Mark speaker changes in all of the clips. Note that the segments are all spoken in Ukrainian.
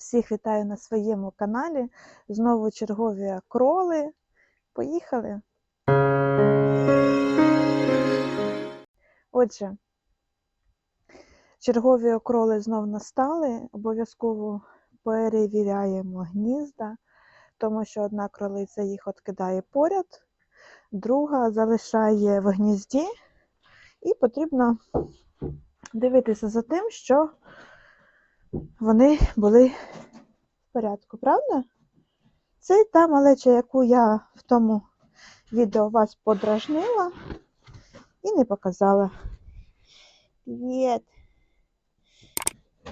Speaker 1: Всіх вітаю на своєму каналі. Знову чергові кроли. Поїхали. Отже, чергові окроли знов настали. Обов'язково перевіряємо гнізда, тому що одна кролиця їх откидає поряд, друга залишає в гнізді, і потрібно дивитися за тим, що вони були в порядку, правда? Це та малеча, яку я в тому відео вас подражнила і не показала. Привіт.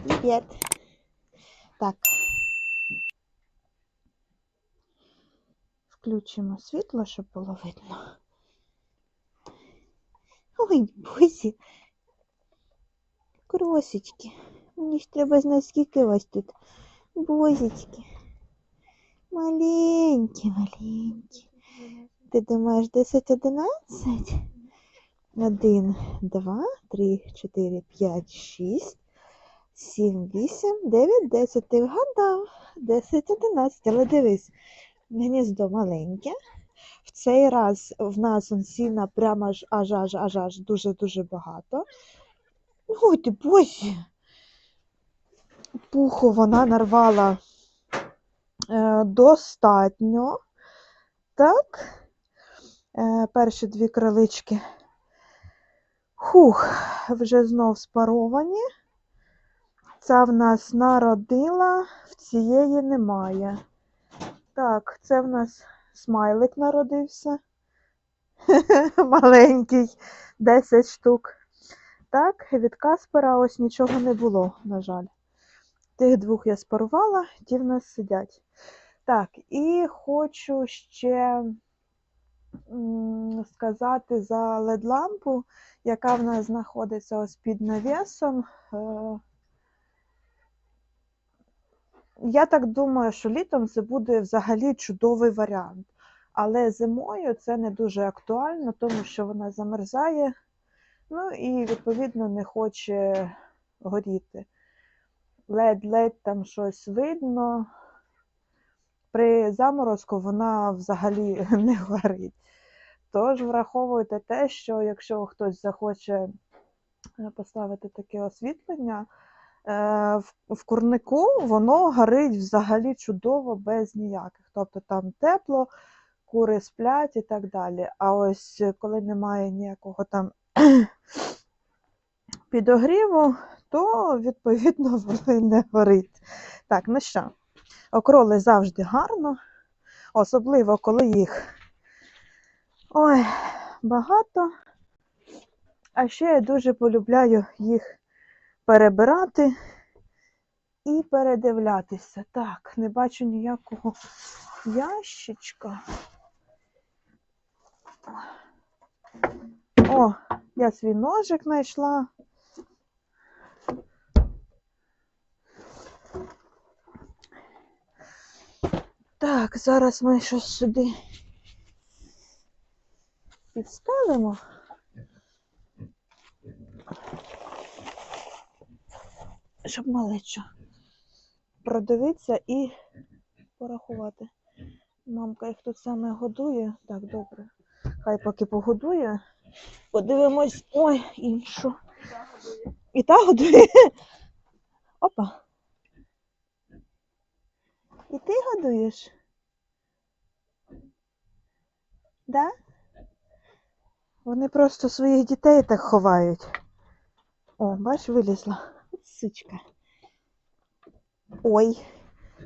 Speaker 1: Привіт. Так. Включимо світло, щоб було видно. Ой, бузі. Кросечки. Мені ж треба знати, скільки вас тут. Бозічки. Маленькі, маленькі. Ти думаєш 10-11? Один, два, три, чотири, п'ять, шість, сім, вісім, дев'ять, десять. Ти вгадав. 10, 11. Але дивись, гніздо маленьке. В цей раз в нас он сіна прямо аж аж аж аж аж дуже-дуже багато. Ой ти боже! Пуху вона нарвала е, достатньо. Так. Е, перші дві крилички. Хух, вже знов спаровані. Ця в нас народила, в цієї немає. Так, це в нас смайлик народився. Маленький, 10 штук. Так, від Каспера ось нічого не було, на жаль. Тих двох я спарувала, ті в нас сидять. Так, і хочу ще сказати за LED-лампу, яка в нас знаходиться ось під навісом. Е, Я так думаю, що літом це буде взагалі чудовий варіант. Але зимою це не дуже актуально, тому що вона замерзає, ну і відповідно не хоче горіти. Ледь-ледь там щось видно. При заморозку вона взагалі не горить. Тож враховуйте те, що якщо хтось захоче е, поставити таке освітлення, е, в- курнику воно горить взагалі чудово без ніяких. Тобто там тепло, кури сплять і так далі. А ось коли немає ніякого там підогріву, то відповідно не горить. Так, ну що, окроли завжди гарно, особливо коли їх ой, багато. А ще я дуже полюбляю їх перебирати і передивлятися. Так, не бачу ніякого ящичка. О, я свій ножик знайшла. Так, зараз ми щось сюди підставимо. Щоб малечо продивитися і порахувати. Мамка їх тут саме годує. Так, добре. Хай поки погодує. Подивимось. Ой, іншу. І та годує. Опа. І ти годуєш? Да? Вони просто своїх дітей так ховають. О, бач, вилізла. От Сучка. Ой,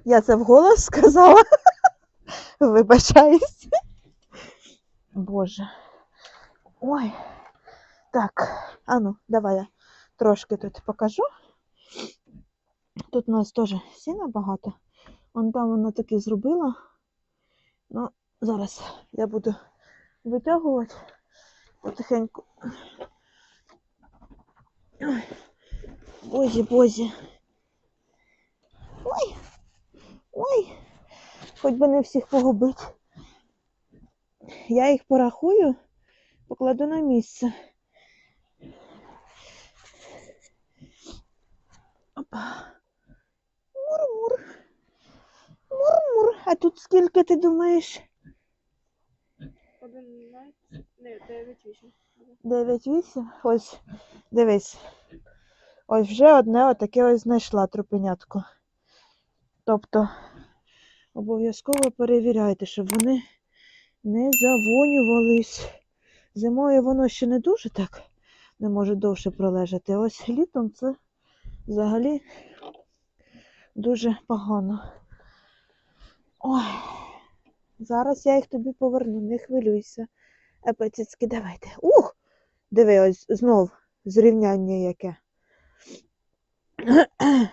Speaker 1: я це вголос сказала. Вибачаюсь. Боже. Ой. Так, ану, давай я трошки тут покажу. Тут у нас теж сіна багато. Вон там вона таки зробила. Ну, зараз я буду витягувати потихеньку. Бозі, бозі. Ой, ой, хоч би не всіх погубити. Я їх порахую, покладу на місце. Опа. Мур-мур. А тут скільки ти думаєш?
Speaker 2: 11, не, 9, 8.
Speaker 1: 9-8. Ось, дивись. Ось вже одне отаке ось знайшла тропенятко. Тобто обов'язково перевіряйте, щоб вони не завонювались. Зимою воно ще не дуже так не може довше пролежати. Ось літом це взагалі дуже погано. Ой, зараз я їх тобі поверну, не хвилюйся. Апетицьки, давайте. Ух! Диви, ось знов зрівняння яке.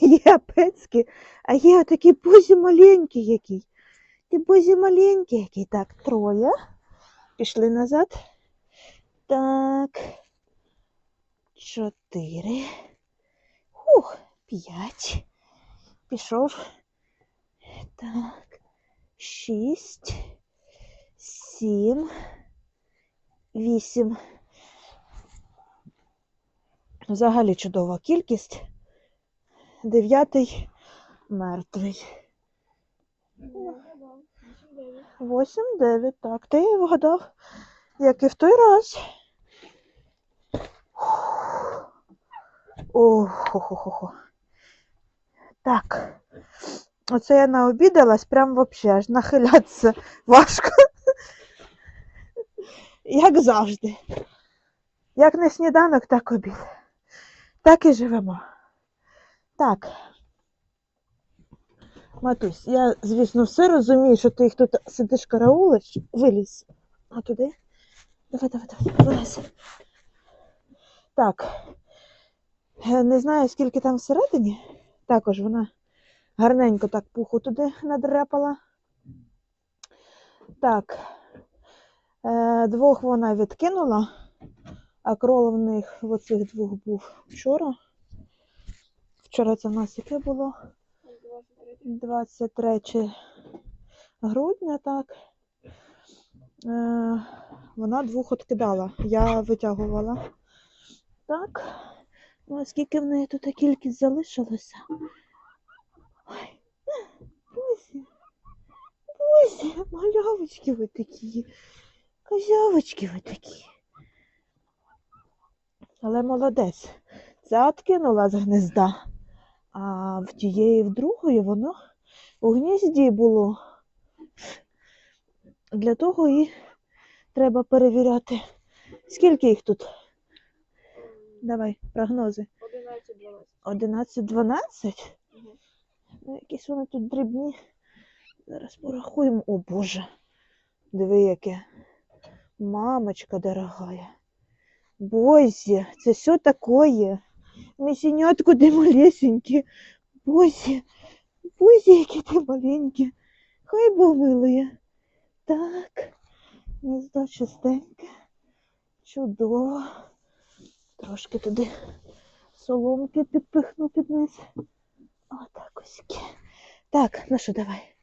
Speaker 1: Є пецькі, а є отакі бозі маленькі який. Ти бозі маленький який. Так, троє. Пішли назад. Так. Чотири. Ух, п'ять. Пішов. Так. Шість. Сім. Вісім. Взагалі чудова кількість. Дев'ятий мертвий. 8, 9, так. Ти вгадав, як і в той раз. Ох-хо-хо-хо. Так. Оце я наобідалась, прям вообще аж нахилятися важко. Як завжди. Як не сніданок, так обід. Так і живемо. Так. Матусь, я, звісно, все розумію, що ти їх тут сидиш караулиш. Вилізь. А туди? Давай, давай, давай, вилазь. Так. Е, Не знаю, скільки там всередині. Також вона гарненько так пуху туди надрепала. Так. Е, Двох вона відкинула, а крол в них в оцих двох був вчора. Вчора це в нас яке було? 23 грудня, так. Е, вона двох откидала. Я витягувала. Так. Ну, а в неї тут кількість залишилося? Ой, Бузі, Бузі, малявочки ви такі. Козявочки ви такі. Але молодець. Це откинула з гнезда. А в тієї в другої воно у гнізді було. Для того і треба перевіряти. Скільки їх тут? Давай, прогнози.
Speaker 2: 11, 12.
Speaker 1: 11-12?
Speaker 2: Мгм.
Speaker 1: Ну, якісь вони тут дрібні. Зараз порахуємо. О Боже. Диви, яке. Мамочка дорогая. Бозі, це все такое. Місінятку ти малесенькі. Бозі, Бозі, які ти маленькі. Хай Бог милує. Так, гніздо чистеньке. Чудово. Трошки туди соломки підпихну під низ. Отак ось. Так, ну що, давай.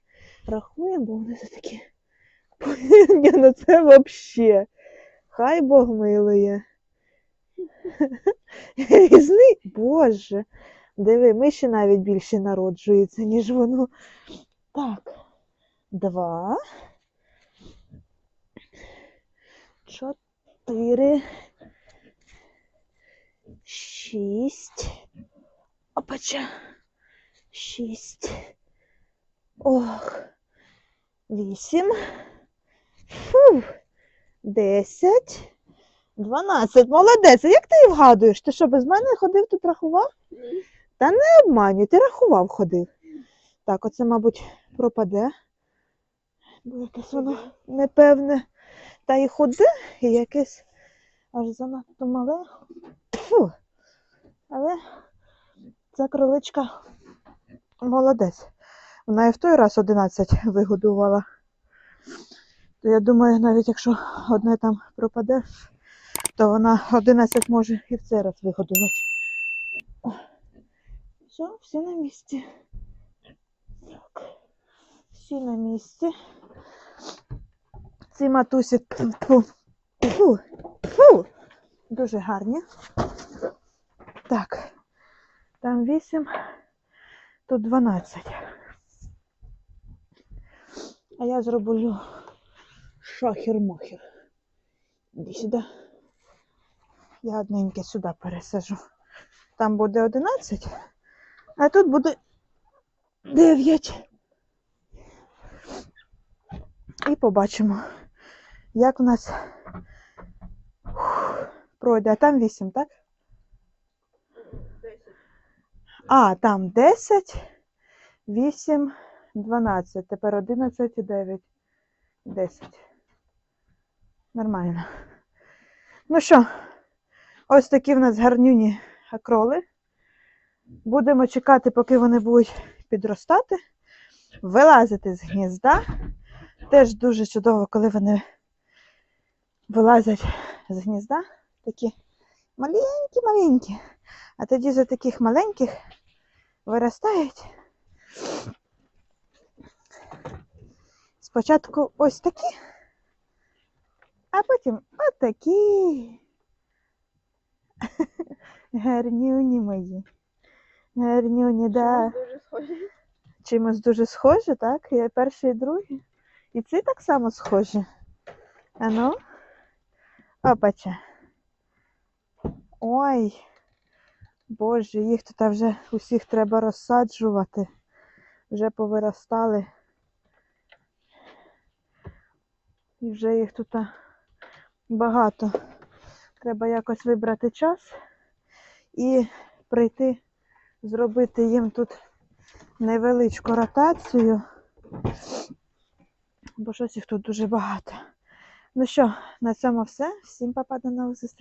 Speaker 1: Рахуємо, бо вони тут такі. Ну це вообще. Хай Бог милує. Різний, Боже. Диви, миші навіть більше народжуються, ніж воно. Так. Два. Чотири. Шість. Опача. Шість. Ох. Вісім. Десять. Дванадцять. Молодець. А як ти її вгадуєш? Ти що, без мене ходив тут рахував?
Speaker 2: Ні.
Speaker 1: Не обманюй, ти рахував ходив. Так, оце, мабуть, пропаде. Бо якесь воно непевне. Та і худе, і якесь аж занадто мале. Фу. Але ця кроличка молодець. Вона і в той раз 11 вигодувала. То я думаю, навіть якщо одне там пропаде, то вона 11 може і в цей раз вигодувати. Все, всі на місці. Так. Всі на місці. Ці матусі фу, фу, фу, дуже гарні. Так, там 8, тут 12. А я зроблю шахер-махер. Іди сюди. Я одненьке сюди пересажу. Там буде 11, а тут буде 9. І побачимо, як у нас фух, пройде. А там 8, так?
Speaker 2: Десять.
Speaker 1: А, там 10, 8, 12. Тепер 11 9, 10. Нормально. Ну що, ось такі в нас гарнюні акроли. Будемо чекати, поки вони будуть підростати, вилазити з гнізда. Теж дуже чудово, коли вони вилазять з гнізда. Такі маленькі-маленькі. А тоді за таких маленьких виростають. Спочатку ось такі, а потім отакі. Гарнюні мої. Гарнюні, да.
Speaker 2: Дуже схожі.
Speaker 1: Чимось дуже схожі, так? Я перший і другий. І ці так само схожі. А ну. Опача. Ой. Боже, їх тут вже усіх треба розсаджувати. Вже повиростали. І вже їх тут багато. Треба якось вибрати час і прийти, зробити їм тут невеличку ротацію. Бо щось їх тут дуже багато. Ну що, на цьому все. Всім папа, до нових зустрічей.